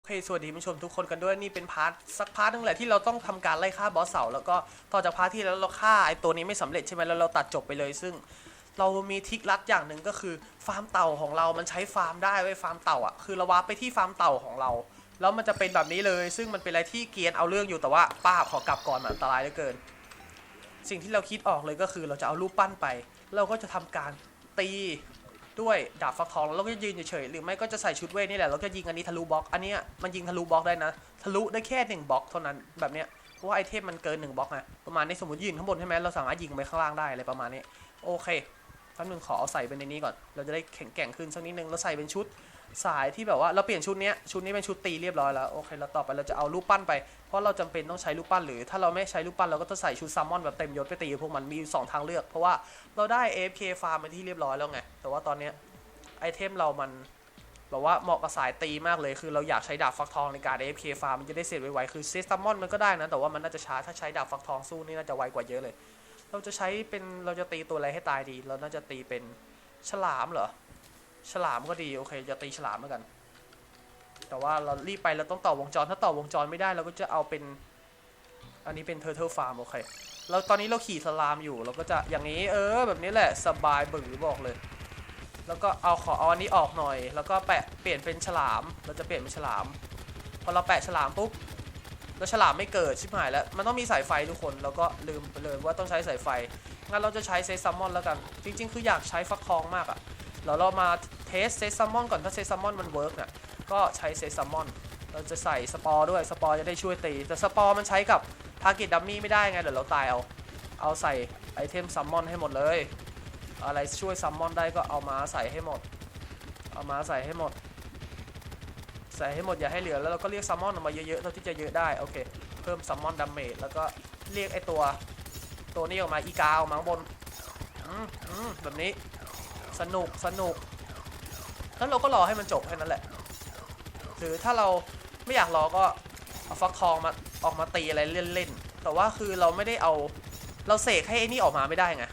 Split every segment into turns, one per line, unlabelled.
โอเค สวัสดีผู้ชมทุกคนกันด้วยนี่เป็นพาร์ทสักพาร์ทนึงแหละที่เราต้องทำการไล่ฆ่าบอสเสาแล้วก็ต่อจากพาร์ทที่แล้วเราฆ่าไอตัวนี้ไม่สำเร็จใช่ไหมแล้วเราตัดจบไปเลย ซึ่งเรามีทริกลัดอย่างหนึ่งก็คือฟาร์มเต่าของเรา มันใช้ฟาร์มได้ไว้ฟาร์มเต่าอะคือเราวาร์ปไปที่ฟาร์มเต่าของเรา แล้วมันจะเป็นแบบนี้เลย ซึ่งมันเป็นอะไรที่เกียนเอาเรื่องอยู่แต่ว่าป้าขอกลับก่อนมันอันตรายเหลือเกิน สิ่งที่เราคิดออกเลยก็คือเราจะเอารูปปั้นไป เราก็จะทำการตี ด้วยดาบฟักทองแล้วก็จะยืนเฉยๆหรือไม่ก็จะใส่ชุดเวทนี่แหละแล้วก็ยิงอันนี้ทะลุบล็อกอันนี้มันยิงทะลุบล็อกได้นะ ทะลุได้แค่หนึ่งบล็อกเท่านั้นแบบเนี้ยเพราะว่าไอเทมมันเกินหนึ่งบล็อกไงประมาณนี้สมมติยืนข้างบนใช่ไหมเราสามารถยิงไปข้างล่างได้อะไรประมาณนี้โอเคท่านหนึ่งขอเอาใส่ไปในนี้ก่อน เราจะได้แข็งแกร่งขึ้นสักนิดนึงเราใส่เป็นชุด สายที่แบบว่าเราเปลี่ยนชุดเนี้ยชุดนี้เป็นชุดตีเรียบร้อยแล้วโอเคแล้วต่อไปเราจะเอารูปปั้นไป เพราะเราจำเป็นต้องใช้รูปปั้นหรือถ้าเราไม่ใช้รูปปั้นเราก็จะใส่ชุดซัมมอนแบบเต็มยศไปตีพวกมันมีอยู่สองทางเลือก เพราะว่าเราได้ AFK ฟาร์มเป็นที่เรียบร้อยแล้วไง แต่ว่าตอนเนี้ยไอเทมเรามันแบบว่าเหมาะกับสายตีมากเลยคือเราอยากใช้ดาบฟักทองในการ AFK ฟาร์มมันจะได้เสร็จไวๆคือเซซัมมอนมันก็ได้นะแต่ว่ามันน่าจะช้าถ้าใช้ดาบฟักทองสู้นี่น่าจะไวกว่าเยอะเลย เราจะใช้เป็นเราจะตีตัวอะไรให้ตายดี เราน่าจะตีเป็นฉลามเหรอ ฉลามก็ดีโอเคจะตีฉลามเหมือนกัน แต่ว่าเรารีบไปเราต้องต่อวงจรถ้าต่อวงจรไม่ได้เราก็จะเอาเป็น อันนี้เป็น Turtle Farm โอเคเราตอนนี้เราขี่สลามอยู่เราก็จะอย่างนี้เออ แบบนี้แหละสบายบึ๋อบอกเลย แล้วก็เอาขอเอาอันนี้ออกหน่อย แล้วก็แปะเปลี่ยนเป็นฉลาม เราจะเปลี่ยนเป็นฉลาม พอเราแปะฉลามปุ๊บแล้วฉลามไม่เกิดชิบหายแล้วมันต้องมีสายไฟทุกคนแล้วก็ลืมไปเลยว่าต้องใช้สายไฟงั้นเราจะใช้เซซัมมอนแล้วกัน จริง ๆ คืออยากใช้ฟักทองมากอะ แล้วเรามาเทสเซซัมมอนก่อนถ้าเซซัมมอนมันเวิร์กเนี่ยก็ใช้เซซัมมอนเราจะใส่สปอร์ด้วยสปอร์จะได้ช่วยตี แต่สปอร์มันใช้กับทาร์เก็ตดัมมี่ไม่ได้ไงเดี๋ยวเราตายเอา เอาใส่ไอเทมซัมมอนให้หมดเลย อะไรช่วยซัมมอนได้ก็เอามาใส่ให้หมด เอามาใส่ให้หมด ใส่ให้หมดอย่าให้เหลือแล้วเราก็เรียกซัมมอนออกมาเยอะๆเท่าที่จะเยอะได้โอเคเพิ่มซัมมอนดาเมจแล้วก็เรียกไอตัวตัวนี้ออกมาอีกาออกมาข้างบนอืมอืมแบบนี้ สนุกสนุกแล้วเราก็รอให้มันจบแค่นั้นแหละ หรือถ้าเราไม่อยากรอก็เอาฟักทองมาออกมาตีอะไรเล่นๆ แต่ว่าคือเราไม่ได้เอาเราเสกให้ไอ้นี่ออกมาไม่ได้ไง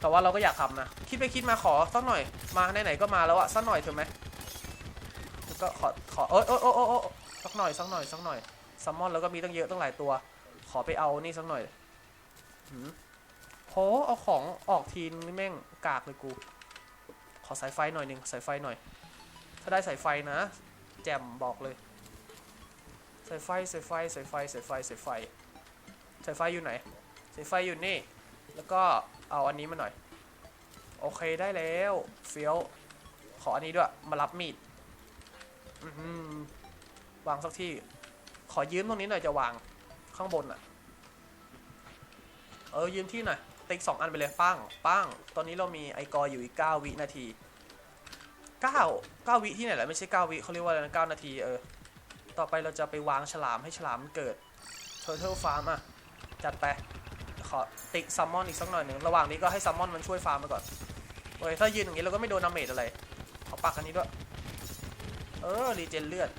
แต่ว่าเราก็อยากทำนะ คิดไปคิดมาขอสักหน่อย มาไหนๆก็มาแล้วอะสักหน่อยถอะไหมแล้วก็ขอขอเอยเอยเอยเอยเอยสักหน่อยสักหน่อยสักหน่อยซัมมอนแล้วก็มีตั้งเยอะตั้งหลายตัว ขอไปเอานี่สักหน่อยหืม โหเอาของออกทีนนี่แม่งกากเลยกู ขอสายไฟหน่อยหนึ่งสายไฟหน่อย ถ้าได้สายไฟนะ แจ่มบอกเลย สายไฟสายไฟสายไฟสายไฟสายไฟสายไฟอยู่ไหนสายไฟอยู่นี่ แล้วก็เอาอันนี้มาหน่อย โอเคได้แล้วเฟี้ยวขออันนี้ด้วย มารับมีดวางสักที่ ขอยืมตรงนี้หน่อยจะวางข้างบนอะ เออยืมที่หน่อย ติ๊กสองอันไปเลยปั้งปั้งตอนนี้เรามีไอกออยู่อีก9วินาที9 9วิที่ไหนแหละไม่ใช่9วิเขาเรียกว่าอะไรนะ9นาทีเออต่อไปเราจะไปวางฉลามให้ฉลามมันเกิด Turtle Farm อะ จัดไป ขอติ๊กซัมมอนอีกสักหน่อยหนึ่งระหว่างนี้ก็ให้ซัมมอนมันช่วยฟาร์มไปก่อนโอ้ยถ้ายืนอย่างนี้เราก็ไม่โดนดาเมจอะไร ขอปักอันนี้ด้วย เออรีเจนเลือด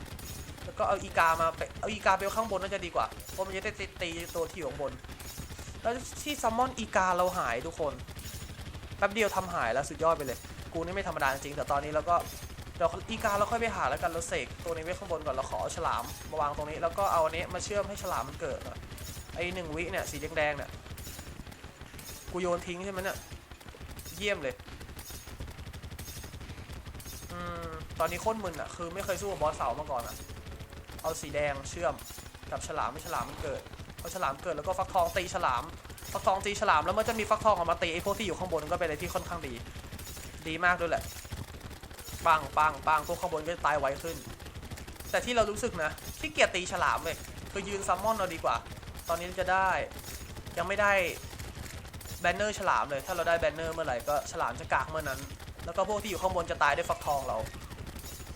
แล้วก็เอาอีกามาไปเอาอีกาไปข้างบนน่าจะดีกว่าเพราะมันจะได้ตีตีตัวที่อยู่ข้างบน แล้วที่ซัมมอนอีกาเราหายทุกคนแป๊บเดียวทำหายแล้วสุดยอดไปเลย กูนี่ไม่ธรรมดาจริงแต่ตอนนี้เราก็เดี๋ยวอีกาเราค่อยไปหาแล้วกันเราเสกตัวนี้ไว้ข้างบนก่อนเราขอฉลามมาวางตรงนี้แล้วก็เอาอันนี้มาเชื่อมให้ฉลามมันเกิดหน่อยไอหนึ่งวิเนี่ยสีแดงๆเนี่ยกูโยนทิ้งใช่ไหมเนี่ยเยี่ยมเลยอืมตอนนี้โคตรมึนอะคือไม่เคยสู้กับบอสเสามาก่อนอะเอาสีแดงเชื่อมกับฉลามให้ฉลามมันเกิด พอฉลามเกิดแล้วก็ฟักทองตีฉลาม ฟักทองตีฉลามแล้วมันจะมีฟักทองออกมาตีไอ้พวกที่อยู่ข้างบนก็เป็นอะไรที่ค่อนข้างดี ดีมากด้วยแหละปังปังปังพวกข้างบนก็จะตายไวขึ้น แต่ที่เรารู้สึกนะที่เกียจตีฉลามเลยคือยืนซัมมอนเราดีกว่า ตอนนี้จะได้ยังไม่ได้แบนเนอร์ฉลามเลย ถ้าเราได้แบนเนอร์เมื่อไหร่ก็ฉลามจะกากเมื่อนั้น แล้วก็พวกที่อยู่ข้างบนจะตายด้วยฟักทองเรา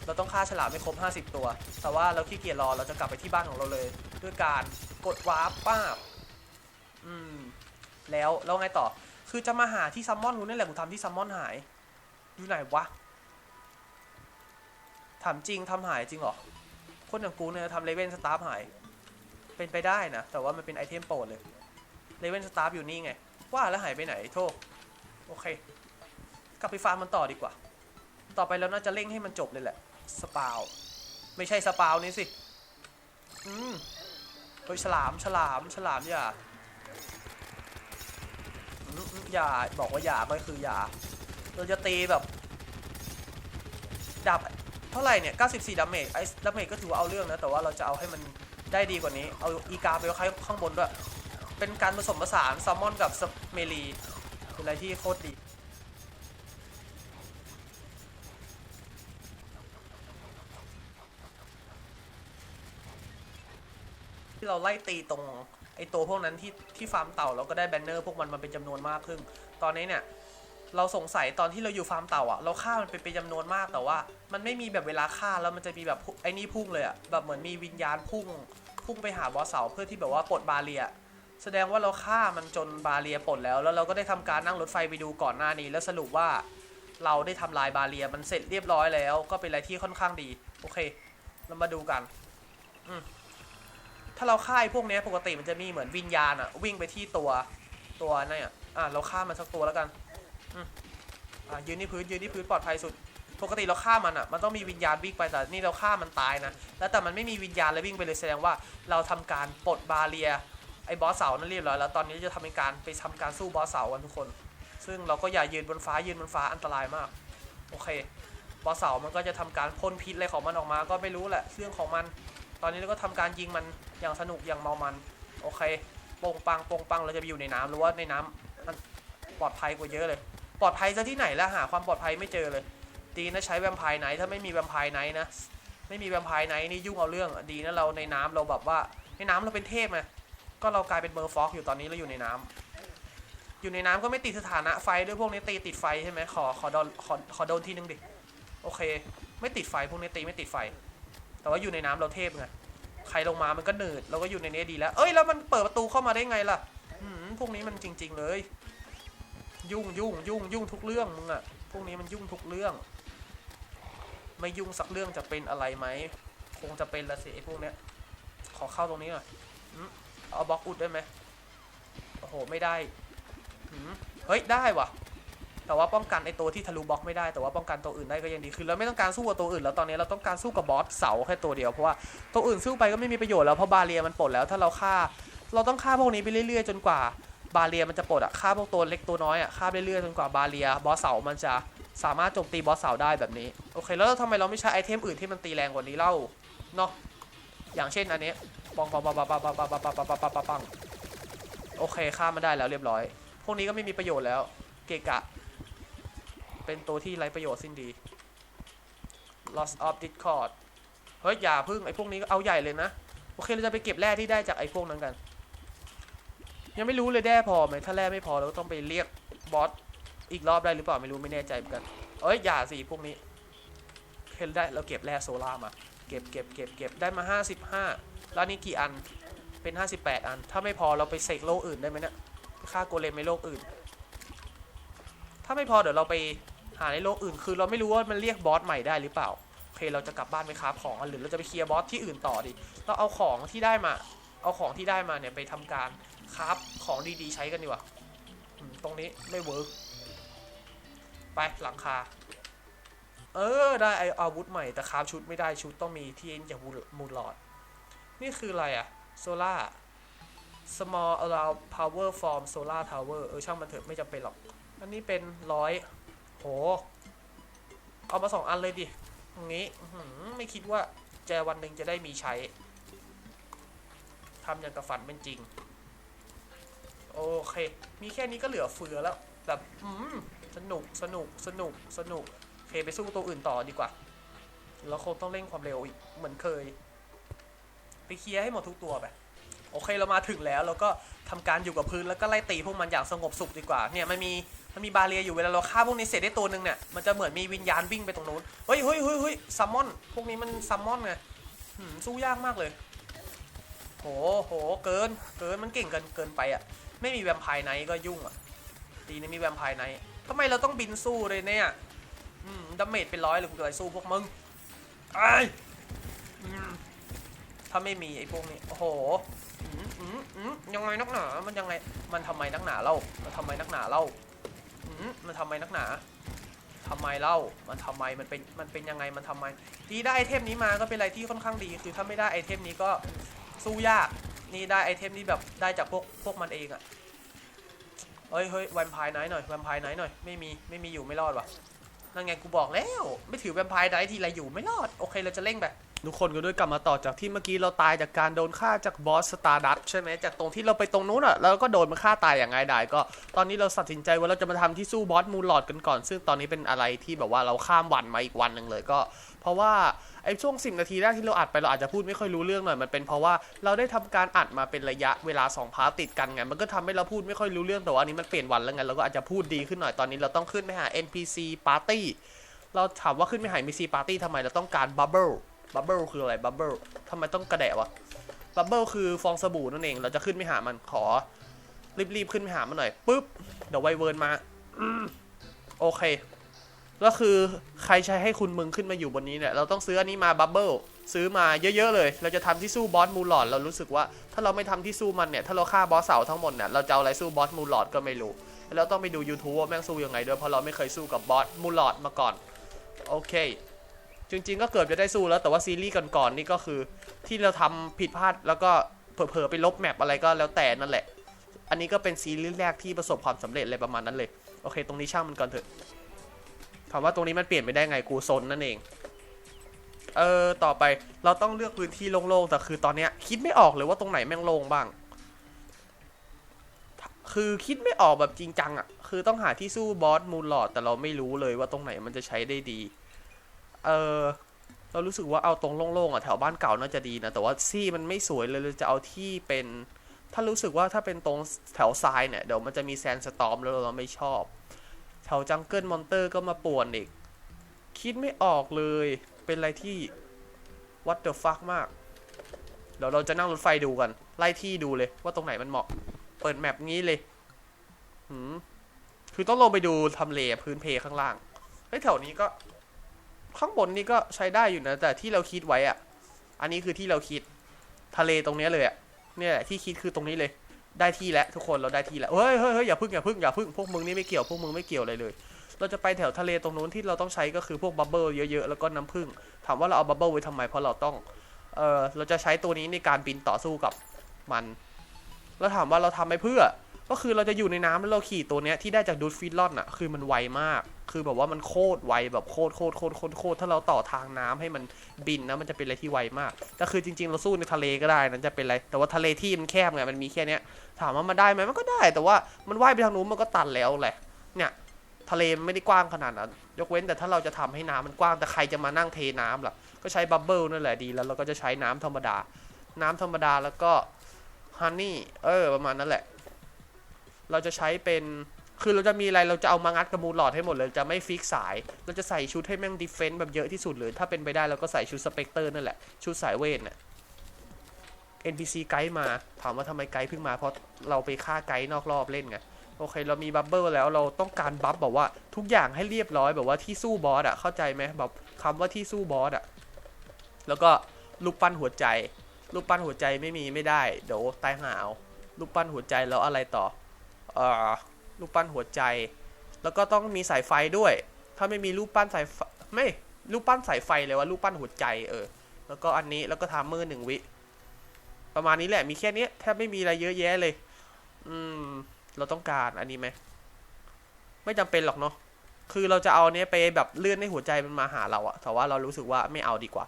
เราต้องฆ่าฉลามให้ครบ 50 ตัว แต่ว่าเราขี้เกียจรอเราจะกลับไปที่บ้านของเราเลย ด้วยการ กดวาร์ปป้าบอืม แล้วแล้วไงต่อ คือจะมาหาที่ซัมมอนกูนี่แหละกูทำที่ซัมมอนหาย อยู่ไหนวะถามจริงทำหายจริงเหรอ คนอย่างกูเนี่ยทำเลเวนสตาร์หาย เป็นไปได้นะ แต่ว่ามันเป็นไอเทมโปรดเลยเลเวนสตาร์อยู่นี่ไง ว่าแล้วหายไปไหนโทษโอเค กลับไปฟาร์มมันต่อดีกว่า ต่อไปเราน่าจะเร่งให้มันจบเลยแหละ สปาว ไม่ใช่สปาวนี้สิ อืม ฮ้ยฉลามฉลามฉลามอย่าอย่าบอกว่าอย่าก็คืออย่าเราจะตีแบบดาบเท่าไหร่เนี่ย 94ดาเมจไอ้ดาเมจก็ถือว่าเอาเรื่องนะ แต่ว่าเราจะเอาให้มันได้ดีกว่านี้ เอาอีกาไปไว้ข้างบนด้วย เป็นการผสมผสานแซลมอนกับสเมลีเป็นอะไรที่โคตรดี ที่เราไล่ตีตรงไอตัวพวกนั้นที่ที่ฟาร์มเต่าเราก็ได้แบนเนอร์พวกมันมาเป็นจำนวนมากขึ้น ตอนนี้เนี่ยเราสงสัยตอนที่เราอยู่ฟาร์มเต่าอะเราฆ่ามันเป็นเป็นจำนวนมากแต่ว่า มันไม่มีแบบเวลาฆ่าแล้วมันจะมีแบบไอ้นี่พุ่งเลยอะแบบเหมือนมีวิญญาณพุ่ง พุ่งไปหาบอสเสาเพื่อที่แบบว่าปลดบาเรีย แสดงว่าเราฆ่ามันจนบาเรียปลดแล้ว แล้วเราก็ได้ทำการนั่งรถไฟไปดูก่อนหน้านี้ แล้วสรุปว่าเราได้ทำลายบาเรียมันเสร็จเรียบร้อยแล้ว ก็เป็นอะไรที่ค่อนข้างดี โอเค เรามาดูกัน อืม ถ้าเราฆ่าไอ้พวกเนี้ยปกติมันจะมีเหมือนวิญญาณอะวิ่งไปที่ตัวตัวนั่นอะอะเราฆ่ามันสักตัวแล้วกันอะยืนที่พื้นยืนที่พื้นปลอดภัยสุด ปกติเราฆ่ามันอะมันต้องมีวิญญาณวิ่งไปแต่นี่เราฆ่ามันตายนะแล้วแต่มันไม่มีวิญญาณเลยวิ่งไปเลยแสดงว่าเราทำการปลดบาเรียไอ้บอสเสานั่นเรียบร้อยแล้วตอนนี้จะทำเป็นการไปทำการสู้บอสเสากันทุกคน ซึ่งเราก็อย่ายืนบนฟ้ายืนบนฟ้าอันตรายมากโอเคบอสเสามันก็จะทำการพ่นพิษอะไรของมันออกมา ก็ไม่รู้แหละเรื่องของมัน ตอนนี้เราก็ทำการยิงมันอย่างสนุกอย่างเมามัน โอเคโปงปังโปงปังเราจะไปอยู่ในน้ำหรือว่าในน้ำมันปลอดภัยกว่าเยอะเลย ปลอดภัยซะที่ไหนแล้วหาความปลอดภัยไม่เจอเลยดีนะใช้แวมไพร์ไนท์ถ้าไม่มีแวมไพร์ไนท์นะไม่มีแวมไพร์ไนท์นี่ยุ่งเอาเรื่องดีนะเราในน้ำเราแบบว่าในน้ำเราเป็นเทพไงก็เรากลายเป็นเบอร์ฟอกอยู่ตอนนี้เราอยู่ในน้ำอยู่ในน้ำก็ไม่ติดสถานะไฟด้วยพวกนี้ตีติดไฟใช่ไหมขอขอโดนขอขอโดนทีนึงดิโอเค ไม่ติดไฟพวกนี้ตีไม่ติดไฟ แต่ว่าอยู่ในน้ำเราเทพไงใครลงมามันก็หนืดเราก็อยู่ในนี้ดีแล้ว เอ้ยแล้วมันเปิดประตูเข้ามาได้ไงล่ะอืมพวกนี้มันจริง ๆเลย ยุ่งยุ่งยุ่งยุ่งทุกเรื่องมึงอะพวกนี้มันยุ่งทุกเรื่อง ไม่ยุ่งสักเรื่องจะเป็นอะไรไหมคงจะเป็นละสิไอ้พวกเนี้ย ขอเข้าตรงนี้หน่อยเอาบล็อกอุดได้ไหมโอ้โหไม่ได้เฮ้ยได้ว่ะ แต่ว่าป้องกันไอตัวที่ทะลุบล็อกไม่ได้แต่ว่าป้องกันตัวอื่นได้ก็ยังดีคือเราไม่ต้องการสู้กับตัวอื่นแล้วตอนนี้เราต้องการสู้กับบอสเสาแค่ตัวเดียวเพราะว่าตัวอื่นสู้ไปก็ไม่มีประโยชน์แล้วเพราะบาเรียมันปลดแล้วถ้าเราฆ่า เราต้องฆ่าพวกนี้ไปเรื่อยๆ จนกว่าบาเรียมันจะปลดอะฆ่าพวกตัวเล็กตัวน้อยอะฆ่าไปเรื่อยๆจนกว่าบาเรียบอสเสามันจะสามารถโจมตีบอสเสาได้แบบนี้โอเค แล้วทำไมเราไม่ใช้ไอเทมอื่นที่มันตีแรงกว่านี้เล่าเนาะอย่างเช่นอันนี้ปังปังปังปังปังปังปังปังปังปังปังปังปังปังโอเคฆ่ามันได้แล้วเรียบร้อย พวกนี้ก็ไม่มีประโยชน์แล้วเกะกะ เป็นตัวที่ไร้ประโยชน์สิ้นดี loss of discord เฮ้ย อย่าพึ่งไอ้พวกนี้เอาใหญ่เลยนะ โอเค เราจะไปเก็บแร่ที่ได้จากไอ้พวกนั้นกัน ยังไม่รู้เลยแร่พอไหมถ้าแร่ไม่พอเราก็ต้องไปเรียกบอสอีกรอบได้หรือเปล่าไม่รู้ไม่แน่ใจเหมือนกันเอ้ยอย่าสิพวกนี้เห็นได้เราเก็บแร่โซล่ามาเก็บเก็บเก็บเก็บได้มา 55 แล้วนี่กี่อันเป็น 58 อัน ถ้าไม่พอเราไปเสกโลกอื่นได้ไหมเนี่ยฆ่าโกเลมในโลกอื่น ถ้าไม่พอเดี๋ยวเราไปหาในโลกอื่น คือเราไม่รู้ว่ามันเรียกบอสใหม่ได้หรือเปล่า โอเค เราจะกลับบ้านไปคราของหรือเราจะไปเคลียร์บอสที่อื่นต่อดิ เราเอาของที่ได้มา เอาของที่ได้มาเนี่ยไปทำการคราฟของดีๆ ใช้กันดีกว่าตรงนี้ไม่เวิร์กไปหลังคา เออ ได้ไออาวุธใหม่ แต่คราฟชุดไม่ได้ชุดต้องมีที่จากมูลลอด นี่คืออะไรอะโซล่า small allow power from solar tower เออช่างมันเถอะไม่จำเป็นหรอก อันนี้เป็นร้อยโห เอามาสองอันเลยดิตรงนี้ไม่คิดว่าจะวันหนึ่งจะได้มีใช้ทำอย่างกับฝันเป็นจริง โอเค มีแค่นี้ก็เหลือเฟือแล้ว แบบสนุกสนุกสนุกสนุกโอเคไปสู้ตัวอื่นต่อดีกว่า แล้วคงต้องเร่งความเร็วอีกเหมือนเคย ไปเคลียร์ให้หมดทุกตัวไปโอเคเรามาถึงแล้วเราก็ทำการอยู่กับพื้นแล้วก็ไล่ตีพวกมันอย่างสงบสุขดีกว่า เนี่ยมันมี มันมีบาเรียอยู่เวลาเราฆ่าพวกนี้เสร็จได้ตัวหนึ่งเนี่ยมันจะเหมือนมีวิญญาณวิ่งไปตรงนู้นเฮ้ยเฮ้ยเฮ้ยเฮ้ยซัมมอนพวกนี้มันซัมมอนไงสู้ยากมากเลยโหโหเกินเกินมันเก่งเกินเกินไปอะ ไม่มีแวมไพร์ไนก็ยุ่งอะดีนะมีแวมไพร์ไนทำไมเราต้องบินสู้เลยเนี่ยอืมดาเมจเป็นร้อยเลยกูจะไปสู้พวกมึงไอ้ถ้าไม่มีไอ้พวกนี้โอ้โหยังไงนักหนา มันยังไง มันทำไมนักหนาเล่ามันทำไมนักหนาเล่า มันทำไมนักหนาทำไมเล่า มันทำไม มันเป็น มันเป็นยังไง มันทำไม ดีได้ไอเทมนี้มาก็เป็นอะไรที่ค่อนข้างดี คือถ้าไม่ได้ไอเทมนี้ก็สู้ยาก นี่ได้ไอเทมนี้แบบได้จากพวกพวกมันเองอะเฮ้ยเฮ้ยแวมไพร์ไนท์หน่อย แวมไพร์ไนท์หน่อย ไม่มี ไม่มีอยู่ไม่รอดว่ะ นั่นไงกูบอกแล้ว ไม่ถือแวมไพร์ไนท์ทีไรอยู่ไม่รอด โอเคเราจะเร่งแบบ ทุกคนก็ด้วยกลับมาต่อจากที่เมื่อกี้เราตายจากการโดนฆ่าจากบอสสตาร์ดัตใช่ไหมจากตรงที่เราไปตรงนู้นอะแล้วก็โดนมันฆ่าตายอย่างง่ายดายก็ตอนนี้เราตัดสินใจว่าเราจะมาทำที่สู้บอสมูลลอดกันก่อน ซึ่งตอนนี้เป็นอะไรที่แบบว่าเราข้ามวันมาอีกวันหนึ่งเลยก็ เพราะว่าไอ้ช่วง 10 นาทีแรกที่เราอัดไปเราอาจจะพูดไม่ค่อยรู้เรื่องหน่อยมันเป็นเพราะว่าเราได้ทำการอัดมาเป็นระยะเวลา2พาร์ตติดกันไงมันก็ทำให้เราพูดไม่ค่อยรู้เรื่องแต่ว่าอันนี้มันเปลี่ยนวันแล้วไงเราก็อาจจะพูดดีขึ้นหน่อยตอนนี้เราต้องขึ้นไปหา NPC Party เราถามว่าขึ้นไปหา NPC Party ทำไมเราต้องการ Bubble Bubble คืออะไร Bubble ทำไมต้องกระแดะวะ Bubble คือฟองสบู่นั่นเอง เราจะขึ้นไปหามันขอ รีบๆขึ้นไปหามันหน่อยปุ๊บเดี๋ยวไวเวิร์นมาโอเค ก็คือใครใช้ให้คุณมึงขึ้นมาอยู่บนนี้เนี่ย เราต้องซื้ออันนี้มา Bubble ซื้อมาเยอะๆเลย เราจะทำที่สู้บอสมูลลอดเรารู้สึกว่า ถ้าเราไม่ทำที่สู้มันเนี่ย ถ้าเราฆ่าบอสเสาทั้งหมดเนี่ย เราจะเอาอะไรสู้บอสมูลลอดก็ไม่รู้ แล้วเราต้องไปดู YouTube ว่าแม่งสู้ยังไงด้วย เพราะเราไม่เคยสู้กับบอสมูลลอดมาก่อน โอเค จริง ๆ ก็เกือบจะได้สู้แล้วแต่ว่าซีรีส์ก่อนๆนี่ก็คือ ที่เราทำผิดพลาดแล้วก็เผลอๆไปลบแมปอะไรก็แล้วแต่นั่นแหละ อันนี้ก็เป็นซีรีส์แรกที่ประสบความสำเร็จอะไรประมาณนั้นเลย โอเค ตรงนี้ช่างมันก่อนเถอะถามว่าตรงนี้มันเปลี่ยนไปได้ไงกูซนนั่นเอง เออต่อไปเราต้องเลือกพื้นที่โล่งๆแต่คือตอนเนี้ยคิดไม่ออกเลยว่าตรงไหนแม่งโล่งบ้าง คือคิดไม่ออกแบบจริงจังอะ่ะ คือต้องหาที่สู้บอสมูลหลอดแต่เราไม่รู้เลยว่าตรงไหนมันจะใช้ได้ดี เออเรารู้สึกว่าเอาตรงโล่งๆอะแถวบ้านเก่าน่าจะดีนะแต่ว่าซี่มันไม่สวยเลยเราจะเอาที่เป็น ถ้ารู้สึกว่าถ้าเป็นตรงแถวทรายเนี่ยเดี๋ยวมันจะมีแซนสตอมแล้วเราไม่ชอบ แถวจังเกิลมอนเตอร์ก็มาป่วนอีก คิดไม่ออกเลยเป็นอะไรที่ what the fuck มากเดี๋ยวเราจะนั่งรถไฟดูกัน ไล่ที่ดูเลยว่าตรงไหนมันเหมาะ เปิดแมปงี้เลยหืมคือต้องลงไปดูทำเลพื้นเพข้างล่างเฮ้ยแถวนี้ก็ ข้างบนนี่ก็ใช้ได้อยู่นะ แต่ที่เราคิดไว้อะอันนี้คือที่เราคิดทะเลตรงนี้เลยอะเนี่ยแหละที่คิดคือตรงนี้เลย ได้ที่แล้วทุกคนเราได้ที่แล้วเฮ้ยเฮ้ยเฮ้ยอย่าพึ่งอย่าพึ่งอย่าพึ่งพวกมึงนี่ไม่เกี่ยวพวกมึงไม่เกี่ยวอะไรเลย เราจะไปแถวทะเลตรงนู้นที่เราต้องใช้ก็คือพวกบับเบิลเยอะๆแล้วก็น้ำผึ้งถามว่าเราเอาบับเบิลไว้ทำไมเพราะเราต้องเออเราจะใช้ตัวนี้ในการบินต่อสู้กับมัน แล้วถามว่าเราทำไปเพื่อ ก็คือเราจะอยู่ในน้ำแล้วเราขี่ตัวเนี้ยที่ได้จากดูดฟิลลอนอะ คือมันไวมาก คือแบบว่ามันโคตรไวแบบโคตรโคตรโคตรโคตรโคตรถ้าเราต่อทางน้ำให้มันบินนะมันจะเป็นอะไรที่ไวมากแต่คือจริง ๆ เราสู้ในทะเลก็ได้นั้นจะเป็นอะไร แต่ว่าทะเลที่มันแคบไงมันมีแค่เนี้ย ถามว่ามันได้ไหมมันก็ได้ แต่ว่ามันว่ายไปทางนู้นมันก็ตันแล้วแหละ เนี่ยทะเลไม่ได้กว้างขนาดนั้น ยกเว้นแต่ถ้าเราจะทำให้น้ำมันกว้างแต่ใครจะมานั่งเทน้ำล่ะ ก็ใช้บับเบิลนั่นแหละดีแล้วเราก็จะใช้น้ำธรรมดา น้ำธรรมดาแล้วก็ฮันนี่เออประมาณนั้นแหละ เราจะใช้เป็นคือเราจะมีอะไรเราจะเอามางัดกระมูลหลอดให้หมดเลยจะไม่ฟิกสาย เราจะใส่ชุดให้แม่งดิเฟนต์แบบเยอะที่สุดเลยถ้าเป็นไปได้เราก็ใส่ชุดสเปกเตอร์นั่นแหละ ชุดสายเวทเนี่ย NPC ไกด์มา ถามว่าทำไมไกด์เพิ่งมาเพราะเราไปฆ่าไกด์นอกรอบเล่นไงโอเค เรามีบับเบิลแล้วเราต้องการบัฟแบบว่าทุกอย่างให้เรียบร้อยแบบว่าที่สู้บอสอะเข้าใจไหมแบบคำว่าที่สู้บอสอะแล้วก็ลูกปั้นหัวใจลูกปั้นหัวใจไม่มีไม่ได้เดี๋ยวตายหาเอาลูกปั้นหัวใจแล้วอะไรต่อ เอ่อลูกปั้นหัวใจ แล้วก็ต้องมีสายไฟด้วย ถ้าไม่มีลูกปั้นสายไฟไม่ลูกปั้นสายไฟเลยว่าลูกปั้นหัวใจเออ แล้วก็อันนี้แล้วก็ทามเมอร์หนึ่งวิ ประมาณนี้แหละมีแค่นี้แทบไม่มีอะไรเยอะแยะเลย อืม เราต้องการอันนี้ไหมไม่จำเป็นหรอกเนาะคือเราจะเอาเนี้ยไปแบบเลื่อนให้หัวใจมันมาหาเราอะแต่ว่าเรารู้สึกว่าไม่เอาดีกว่า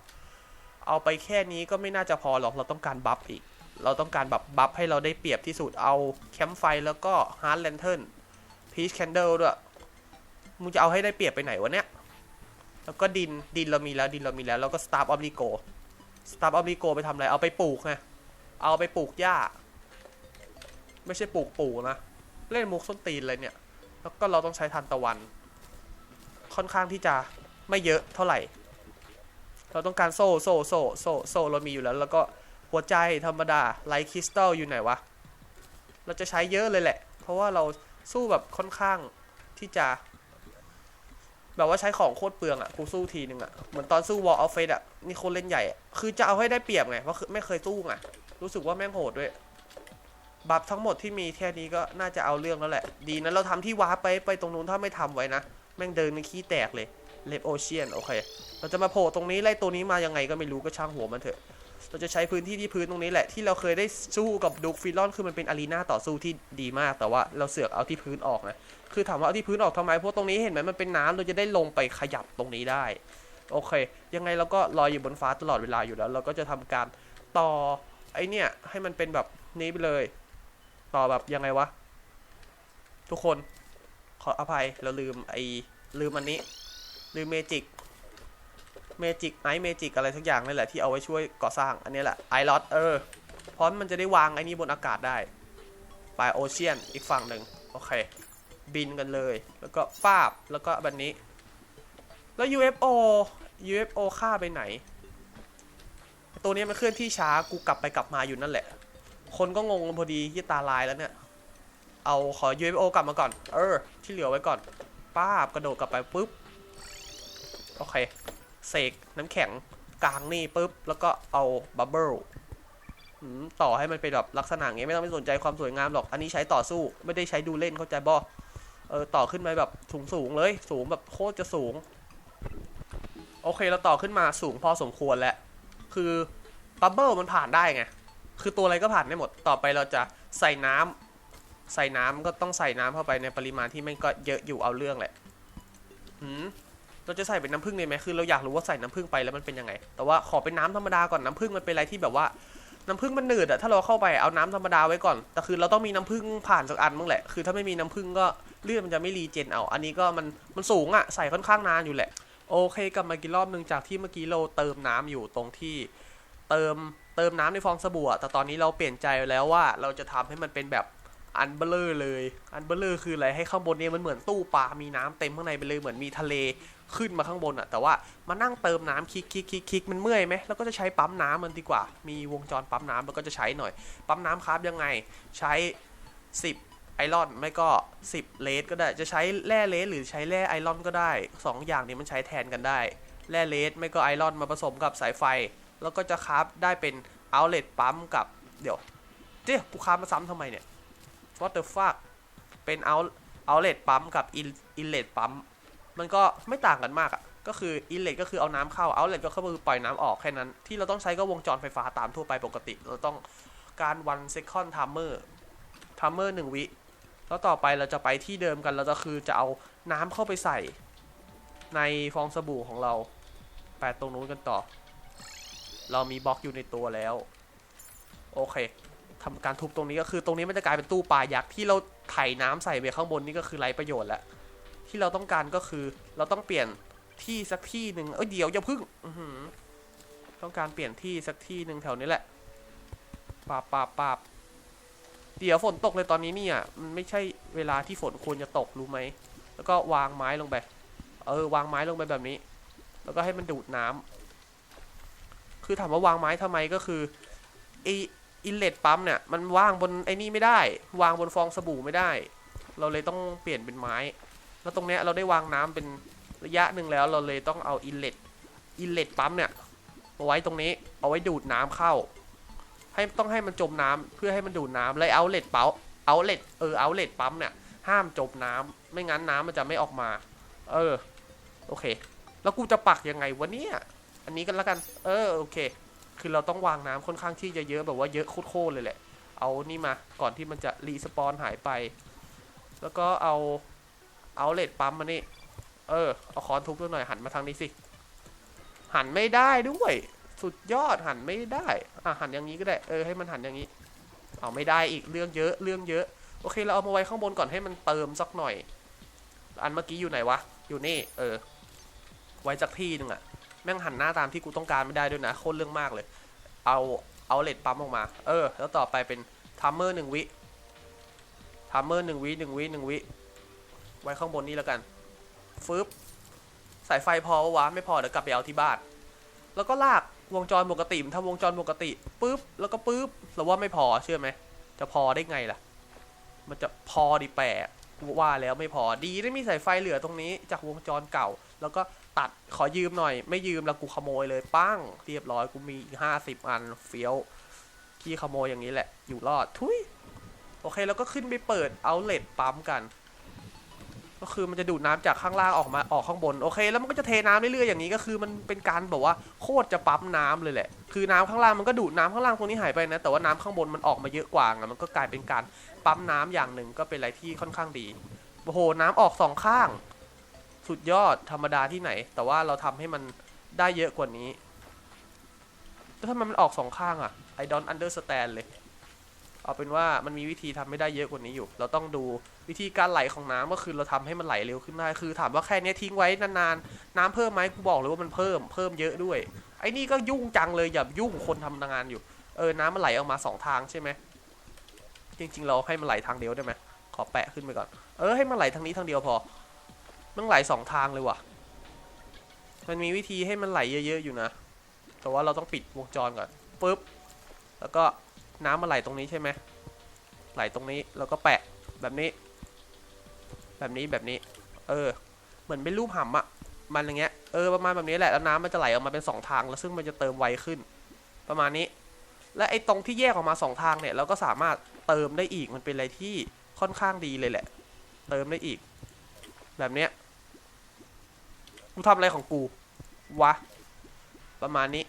เอาไปแค่นี้ก็ไม่น่าจะพอหรอกเราต้องการบัฟอีก เราต้องการแบบบัฟให้เราได้เปรียบที่สุดเอาแคมป์ไฟแล้วก็ฮาร์ดแลนเทิร์นพีชแคนเดิลด้วยมึงจะเอาให้ได้เปรียบไปไหนวะเนี้ยแล้วก็ดินดินเรามีแล้วดินเรามีแล้ว แล้วก็สตาร์ออฟลิโกสตาร์ออฟลิโกไปทำอะไร เอาไปปลูกไงเอาไปปลูกหญ้า ไม่ใช่ปลูกปู่นะ เล่นมุกส้นตีนเลยเนี่ย แล้วก็เราต้องใช้ทันตะวัน ค่อนข้างที่จะไม่เยอะเท่าไหร่ เราต้องการโซ่โซ่โซ่โซ่โซ่เรามีอยู่แล้ว แล้วก็ หัวใจธรรมดาไลท์คริสตัลอยู่ไหนวะ เราจะใช้เยอะเลยแหละ เพราะว่าเราสู้แบบค่อนข้างที่จะ แบบว่าใช้ของโคตรเปลืองอะ่ะกูสู้ทีนึงอะ่ะ เหมือนตอนสู้วอลออฟเฟสอะนี่คนเล่นใหญ่คือจะเอาให้ได้เปรียบไง เพราะคือไม่เคยสู้ไงรู้สึกว่าแม่งโหดด้วย บัฟทั้งหมดที่มีแค่นี้ก็น่าจะเอาเรื่องแล้วแหละ ดีนะเราทำที่วาร์ปไปไปตรงนู้นถ้าไม่ทำไว้นะ แม่งเดินในขี้แตกเลยเลฟโอเชียนโอเค เราจะมาโผล่ตรงนี้ไล่ตัวนี้มายังไงก็ไม่รู้ก็ช่างหัวมันเถอะ เราจะใช้พื้นที่ที่พื้นตรงนี้แหละที่เราเคยได้สู้กับดูกฟิลอนคือมันเป็นอารีนาต่อสู้ที่ดีมาก แต่ว่าเราเสือกเอาที่พื้นออกนะคือถามว่าเอาที่พื้นออกทำไมเพราะตรงนี้เห็นไหมมันเป็นน้ำเราจะได้ลงไปขยับตรงนี้ได้ โอเค ยังไงเราก็ลอยอยู่บนฟ้าตลอดเวลาอยู่แล้ว เราก็จะทำการต่อไอเนี่ยให้มันเป็นแบบนี้ไปเลย ต่อแบบยังไงวะ ทุกคนขออภัยเราลืมไอลืมอันนี้ลืมเมจิก เมจิกไอเมจิกอะไรสักอย่างนี่แหละที่เอาไว้ช่วยก่อสร้างอันนี้แหละไอรอดเออเพราะมันจะได้วางไอ้นี่บนอากาศได้ปลายโอเชียนอีกฝั่งหนึ่งโอเค บินกันเลย แล้วก็ป้าบแล้วก็แบบนี้ แล้ว UFO UFO ฆ่าไปไหน ตัวนี้มันเคลื่อนที่ช้ากูกลับไปกลับมาอยู่นั่นแหละ คนก็งงกันพอดียี่ตาลายแล้วเนี่ยเอาขอ UFO กลับมาก่อน เออ ที่เหลือไว้ก่อน ป้าบกระโดดกลับไปปุ๊บ โอเค เสกน้ำแข็งกลางนี่ปุ๊บ แล้วก็เอาบับเบิลต่อให้มันเป็นแบบลักษณะอย่างงี้ยไม่ต้องไปสนใจความสวยงามหรอก อันนี้ใช้ต่อสู้ไม่ได้ใช้ดูเล่นเข้าใจบ่เออต่อขึ้นไปแบบสูงสูงเลย สูงแบบโคตรจะสูง โอเคเราต่อขึ้นมาสูงพอสมควรแล้ว คือบับเบิลมันผ่านได้ไง คือตัวอะไรก็ผ่านได้หมด ต่อไปเราจะใส่น้ำใส่น้ำก็ต้องใส่น้ำเข้าไปในปริมาณที่มันก็เยอะอยู่เอาเรื่องแหละ หืม เราจะใส่เป็นน้ำผึ้งเลยไหมคือเราอยากรู้ว่าใส่น้ำผึ้งไปแล้วมันเป็นยังไง แต่ว่าขอเป็นน้ำธรรมดาก่อนน้ำผึ้งมันเป็นอะไรที่แบบว่าน้ำผึ้งมันหนืดอะถ้าเราเข้าไปเอาน้ำธรรมดาไว้ก่อน แต่คือเราต้องมีน้ำผึ้งผ่านสักอันมั้งแหละ คือถ้าไม่มีน้ำผึ้งก็เลือดมันจะไม่รีเจนเอา อันนี้ก็มันมันสูงอะใส่ค่อนข้างนานอยู่แหละ โอเคกลับมากี่รอบหนึ่งจากที่เมื่อกี้เราเติมน้ำอยู่ตรงที่เติมเติมน้ำในฟองสบู่แต่ตอนนี้เราเปลี่ยนใจแล้วว่าเราจะทำให้มันเป็นแบบ อันเบลเลอร์เลย อันเบลเลอร์คืออะไรให้ข้างบนเนี่ยมันเหมือนตู้ปลา มีน้ำเต็มข้างในไปเลยเหมือนมีทะเลขึ้นมาข้างบนอะแต่ว่ามานั่งเติมน้ำคลิกคลิกคลิกคลิกมันเมื่อยไหมแล้วก็จะใช้ปั๊มน้ำมันดีกว่า มีวงจรปั๊มน้ำแล้วก็จะใช้หน่อย ปั๊มน้ำครับยังไง ใช้ 10 ไอรอน ไม่ก็ 10 เลสก็ได้ จะใช้แร่เลสหรือใช้แร่ไอรอนก็ได้ 2 อย่างนี้มันใช้แทนกันได้ แร่เลสไม่ก็ไอรอนมาผสมกับสายไฟ แล้วก็จะคราฟได้เป็นเอาเลตปั๊มกับ เดี๋ยวเจ๊กูคราฟมาซ้ำทำไมเนี่ย what the fuck เป็นเอาเอาเลตปั๊มกับอินเลตปั๊มมันก็ไม่ต่างกันมากอะ่ะก็คืออินเลตก็คือเอาน้ำเข้าเอาเลตก็คือปล่อยน้ำออกแค่นั้น ที่เราต้องใช้ก็วงจรไฟฟ้าตามทั่วไปปกติ เราต้องการ one second timer timer หนึ่งวิ แล้วต่อไปเราจะไปที่เดิมกัน เราจะคือจะเอาน้ำเข้าไปใส่ในฟองสบู่ของเรา แปะตรงนู้นกันต่อ เรามีบล็อกอยู่ในตัวแล้ว โอเค ทำการทุบตรงนี้ก็คือตรงนี้มันจะกลายเป็นตู้ปลายักษ์ที่เราไถน้ำใส่ไปข้างบนนี่ก็คือไร้ประโยชน์แล้วที่เราต้องการก็คือเราต้องเปลี่ยนที่สักที่หนึ่งเอ้ยเดี๋ยวอย่าพึ่งต้องการเปลี่ยนที่สักที่หนึ่งแถวนี้แหละปาบปาบปาบเดี๋ยวฝนตกเลยตอนนี้เนี่ยมันไม่ใช่เวลาที่ฝนควรจะตกรู้ไหมแล้วก็วางไม้ลงไป เออ วางไม้ลงไปแบบนี้ แล้วก็ให้มันดูดน้ำคือถามว่าวางไม้ทำไมก็คือไอ อินเลตปั๊มเนี่ยมันวางบนไอ้นี่ไม่ได้ วางบนฟองสบู่ไม่ได้ เราเลยต้องเปลี่ยนเป็นไม้ แล้วตรงเนี้ยเราได้วางน้ำเป็นระยะหนึ่งแล้วเราเลยต้องเอาอินเลตอินเลตปั๊มเนี่ยมาไว้ตรงนี้เอาไว้ดูดน้ำเข้า ให้ต้องให้มันจมน้ำเพื่อให้มันดูดน้ำแล้วเอาเลตเป๋าเอาเลตเออเอาเลตปั๊มเนี่ยห้ามจมน้ำไม่งั้นน้ำมันจะไม่ออกมา เออ โอเค แล้วกูจะปักยังไงวะเนี่ย อันนี้กันแล้วกัน เออ โอเค คือเราต้องวางน้ำค่อนข้างที่จะเยอะแบบว่าเยอะโคตรๆเลยแหละ เอานี่มาก่อนที่มันจะรีสปอนหายไป แล้วก็เอาเอาเลตปั๊มมานี่ เออ เอาคอนทุบด้วยหน่อยหันมาทางนี้สิ หันไม่ได้ด้วย สุดยอดหันไม่ได้ อะหันอย่างนี้ก็ได้ เออให้มันหันอย่างนี้ เอาไม่ได้อีกเรื่องเยอะเรื่องเยอะ โอเคเราเอามาไว้ข้างบนก่อนให้มันเติมสักหน่อย อันเมื่อกี้อยู่ไหนวะ อยู่นี่ เออ ไว้จักที่หนึ่งอะ แม่งหันหน้าตามที่กูต้องการไม่ได้ด้วยนะโคตรเรื่องมากเลย เอาเอาเลตปั๊มออกมา เออ แล้วต่อไปเป็นทัมเมอร์หนึ่งวิทัมเมอร์หนึ่งวิหนึ่งวิหนึ่งวิ ไว้ข้างบนนี้แล้วกันฟึบสายไฟพอปะวะไม่พอเดี๋ยวกลับไปเอาที่บ้านแล้วก็ลากวงจรปกติมันทำวงจรปกติปุ๊บแล้วก็ปุ๊บเราว่าไม่พอเชื่อไหมจะพอได้ไงล่ะ มันจะพอดีแปลว่าแล้วไม่พอดีได้มีสายไฟเหลือตรงนี้ จากวงจรเก่า แล้วก็ ตัดขอยืมหน่อย ไม่ยืมแล้วกูขโมยเลยปั้ง เรียบร้อยกูมีห้าสิบอันเฟี้ยวขี้ขโมยอย่างนี้แหละ อยู่รอดทุยโอเคแล้วก็ขึ้นไปเปิดเอาเลตปั๊มกัน ก็คือมันจะดูดน้ำจากข้างล่างออกมาออกข้างบนโอเค แล้วมันก็จะเทน้ำเรื่อยๆอย่างนี้ก็คือมันเป็นการแบบว่าโคตรจะปั๊มน้ำเลยแหละ คือน้ำข้างล่างมันก็ดูดน้ำข้างล่างตรงนี้หายไปนะแต่ว่าน้ำข้างบนมันออกมาเยอะกว่าไงมันก็กลายเป็นการปั๊มน้ำอย่างหนึ่งก็เป็นอะไรที่ค่อนข้างดีโอ้โหน้ำออกสองข้าง สุดยอดธรรมดาที่ไหน แต่ว่าเราทำให้มันได้เยอะกว่านี้แล้วทำไมมันออกสองข้างอะ I don't understand เลย เอาเป็นว่ามันมีวิธีทำไม่ได้เยอะกว่านี้อยู่ เราต้องดูวิธีการไหลของน้ำก็คือเราทำให้มันไหลเร็วขึ้นได้ คือถามว่าแค่นี้ทิ้งไว้นานๆ น้ำเพิ่มไหมกูบอกเลยว่ามันเพิ่ม เพิ่มเยอะด้วย ไอ้นี่ก็ยุ่งจังเลยอย่ายุ่งคนทำงานอยู่ เออ น้ำมันไหลออกมาสองทางใช่ไหม จริงๆ เราให้มันไหลทางเดียวได้ไหม ขอแปะขึ้นไปก่อน เออ ให้มันไหลทางนี้ทางเดียวพอ มันไหลสองทางเลยว่ะ มันมีวิธีให้มันไหลเยอะ ๆ อยู่นะ แต่ว่าเราต้องปิดวงจรก่อนปุ๊บ แล้วก็น้ำมาไหลตรงนี้ใช่ไหม ไหลตรงนี้ แล้วก็แปะแบบนี้ แบบนี้แบบนี้ เออ เหมือนเป็นรูปหำอะมันอย่างเงี้ย เออประมาณแบบนี้แหละ แล้วน้ำมันจะไหลออกมาเป็นสองทาง แล้วซึ่งมันจะเติมไวขึ้น ประมาณนี้ และไอ้ตรงที่แยกออกมาสองทางเนี่ย เราก็สามารถเติมได้อีก มันเป็นอะไรที่ค่อนข้างดีเลยแหละ เติมได้อีก แบบเนี้ย ทำอะไรของกู วะ ประมาณนี้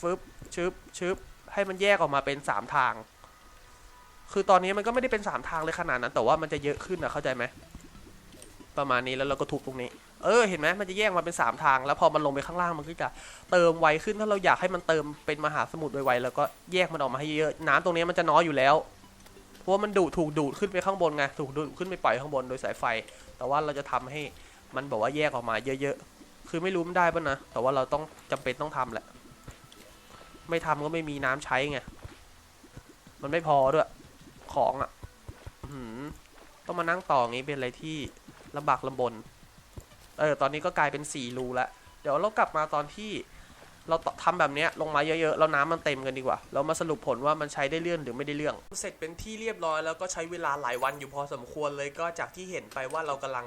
ฟึบชึบชึบให้มันแยกออกมาเป็นสามทาง คือตอนนี้มันก็ไม่ได้เป็นสามทางเลยขนาดนั้น แต่ว่ามันจะเยอะขึ้นนะเข้าใจไหม ประมาณนี้แล้วเราก็ทุบตรงนี้ เออ เห็นไหมมันจะแยกมาเป็นสามทาง แล้วพอมันลงไปข้างล่างมันก็จะเติมไวขึ้น ถ้าเราอยากให้มันเติมเป็นมหาสมุทรไวๆแล้วก็แยกมันออกมาให้เยอะ น้ำตรงนี้มันจะน้อยอยู่แล้ว เพราะว่ามันดูดถูกดูดขึ้นไปข้างบนไง ถูกดูดขึ้นไปปล่อยข้างบนโดยสายไฟ แต่ว่าเราจะทำให้มันบอกว่าแยกออกมาเยอะๆ คือไม่รู้มันได้ป่ะนะ แต่ว่าเราต้องจำเป็นต้องทำแหละ ไม่ทำก็ไม่มีน้ำใช้ไง มันไม่พอด้วย ของอะต้องมานั่งต่ออย่างนี้เป็นอะไรที่ลำบากลำบน เออ ตอนนี้ก็กลายเป็นสี่รูแล้ว เดี๋ยวเรากลับมาตอนที่เราทำแบบเนี้ยลงมาเยอะๆ แล้วน้ำมันเต็มกันดีกว่า เรามาสรุปผลว่ามันใช้ได้เรื่องหรือไม่ได้เรื่อง เสร็จเป็นที่เรียบร้อยแล้วก็ใช้เวลาหลายวันอยู่พอสมควรเลยก็จากที่เห็นไปว่าเรากำลัง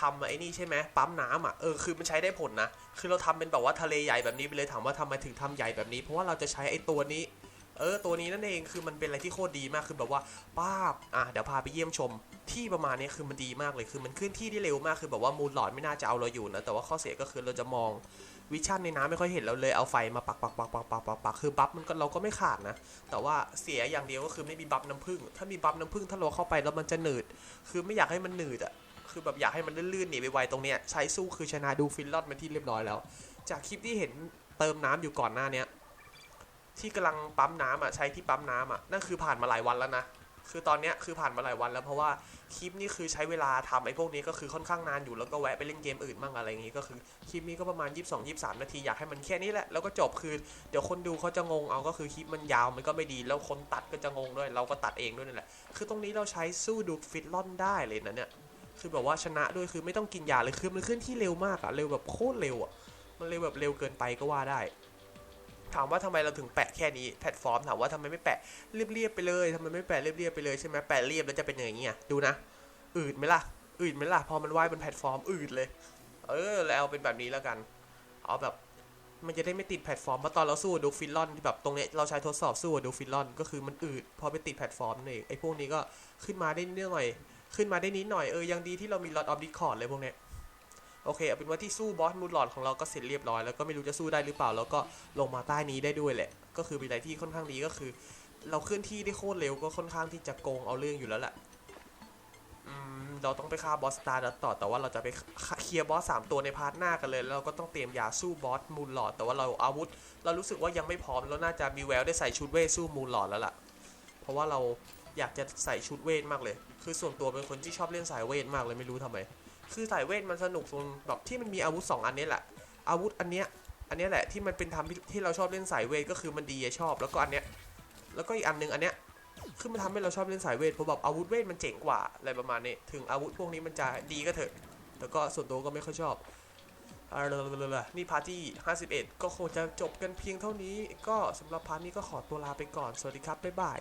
ทำไอ้นี่ใช่ไหมปั๊มน้ำอะเออคือมันใช้ได้ผลนะ คือเราทำเป็นแบบว่าทะเลใหญ่แบบนี้ไปเลยถามว่าทำไมถึงทำใหญ่แบบนี้ เพราะว่าเราจะใช้ไอ้ตัวนี้ เออตัวนี้นั่นเองคือมันเป็นอะไรที่โคตรดีมากคือแบบว่าป้าบอะเดี๋ยวพาไปเยี่ยมชม ที่ประมาณนี้คือมันดีมากเลยคือมันเคลื่อนที่ได้เร็วมากคือแบบว่ามูลหลอดไม่น่าจะเอาเราอยู่นะแต่ว่าข้อเสียก็คือเราจะมองวิชั่นในน้ำไม่ค่อยเห็นเราเลยเอาไฟมาปักปักปักปักปักปักปักคือบัฟมันก็เราก็ไม่ขาดนะ แต่ว่าเสียอย่างเดียวก็คือไม่มีบัฟน้ำผึ้งถ้ามีบัฟน้ำผึ้งถ้าเราเข้าไปแล้วมันจะหนืด คือไม่อยากให้มันหนืดอะ คือแบบอยากให้มันลื่นๆหนีไปไวตรงเนี้ยใช้สู้คือชนะดูฟินลอดมาที่เรียบร้อยแล้ว จากคลิปที่เห็นเติมน้ำอยู่ก่อนหน้าเนี้ยที่กำลังปั๊มน้ำอะใช้ที่ปั๊มน้ำอะนั่นคือผ่านมาหลายวันแล้วนะคือตอนเนี้ยคือผ่านมาหลายวันแล้วเพราะว่าคลิปนี้คือใช้เวลาทำไอ้พวกนี้ก็คือค่อนข้างนานอยู่แล้วก็แวะไปเล่นเกมอื่นบ้างอะไรอย่างงี้ก็คือคลิปนี้ก็ประมาณ 22 23 นาทีอยากให้มันแค่นี้แหละแล้วก็จบคือเดี๋ยวคนดูเขาจะงงเอาก็คือคลิปมันยาวมันก็ไม่ดีแล้วคนตัดก็จะงงด้วย เราก็ตัดเองด้วยนั่นแหละคือตรงนี้เราใช้สู้ดูฟิตลอนได้เลยนะเนี่ย คือแบบว่าชนะด้วยคือไม่ต้องกินยาเลยคือมันขึ้นที่เร็วมากอะเร็วแบบโคตรเร็วอะมันเร็วแบบเร็วเกินไปก็ว่าได้ ถามว่าทำไมเราถึงแปะแค่นี้แพลตฟอร์มถามว่าทำไมไม่แปะเรียบๆไปเลยทำไมไม่แปะเรียบๆไปเลยใช่ไหมแปะเรียบแล้วจะเป็นอย่างเงี้ยดูนะอืดไหมล่ะอืดไหมล่ะพอมันว่ายบนแพลตฟอร์มอืดเลย เออแล้วเอาเป็นแบบนี้แล้วกัน เอาแบบมันจะได้ไม่ติดแพลตฟอร์มเพราะตอนเราสู้ดูฟิลลอนที่แบบตรงเนี้ยเราใช้ทดสอบสู้ดูฟิลลอนก็คือมันอืดพอไปติดแพลตฟอร์มนี่งไอ้พวกนี้ก็ขึ้นมาได้นิดหน่อย ขึ้นมาได้นิดหน่อยเออยังดีที่เรามีลอตออฟดิคอร์ดเลยพวกเนี้ยโอเคเอาเป็นว่าที่สู้บอสมูลหลอดของเราก็เสร็จเรียบร้อยแล้วก็ไม่รู้จะสู้ได้หรือเปล่า แล้วก็ลงมาใต้นี้ได้ด้วยแหละ ก็คือเป็นอะไรที่ค่อนข้างดีก็คือ เราเคลื่อนที่ได้โคตรเร็วก็ค่อนข้างที่จะโกงเอาเรื่องอยู่แล้วแหละเราต้องไปฆ่าบอสตาร์ดัตต่อแต่ว่าเราจะไปเคลียร์บอสสามตัวในพาร์ทหน้ากันเลยแล้วเราก็ต้องเตรียมยาสู้บอสมูลหลอดแต่ว่าเราอาวุธ เรารู้สึกว่ายังไม่พร้อมเราน่าจะมีแววได้ใส่ชุดเวสู้มูลหลอดแล้วล่ะ เพราะว่าเรา อยากจะใส่ชุดเวทมากเลย คือส่วนตัวเป็นคนที่ชอบเล่นสายเวทมากเลยไม่รู้ทำไม คือสายเวทมันสนุกตรงแบบที่มันมีอาวุธสองอันนี้แหละ อาวุธอันเนี้ย อันเนี้ยแหละที่มันเป็นทำที่ที่เราชอบเล่นสายเวทก็คือมันดีชอบ แล้วก็อันเนี้ย แล้วก็อีกอันหนึงอันเนี้ย คือมันทำให้เราชอบเล่นสายเวทเพราะแบบอาวุธเวทมันเจ๋งกว่าอะไรประมาณนี้ ถึงอาวุธพวกนี้มันจะดีก็เถอะแต่ก็ส่วนตัวก็ไม่ค่อยชอบอ่านี่พาร์ตี้51 ก็คงจะจบกันเพียงเท่านี้ ก็สำหรับพาร์ทนี้ก็ขอตัวลาไปก่อน สวัสดีครับ บ๊ายบาย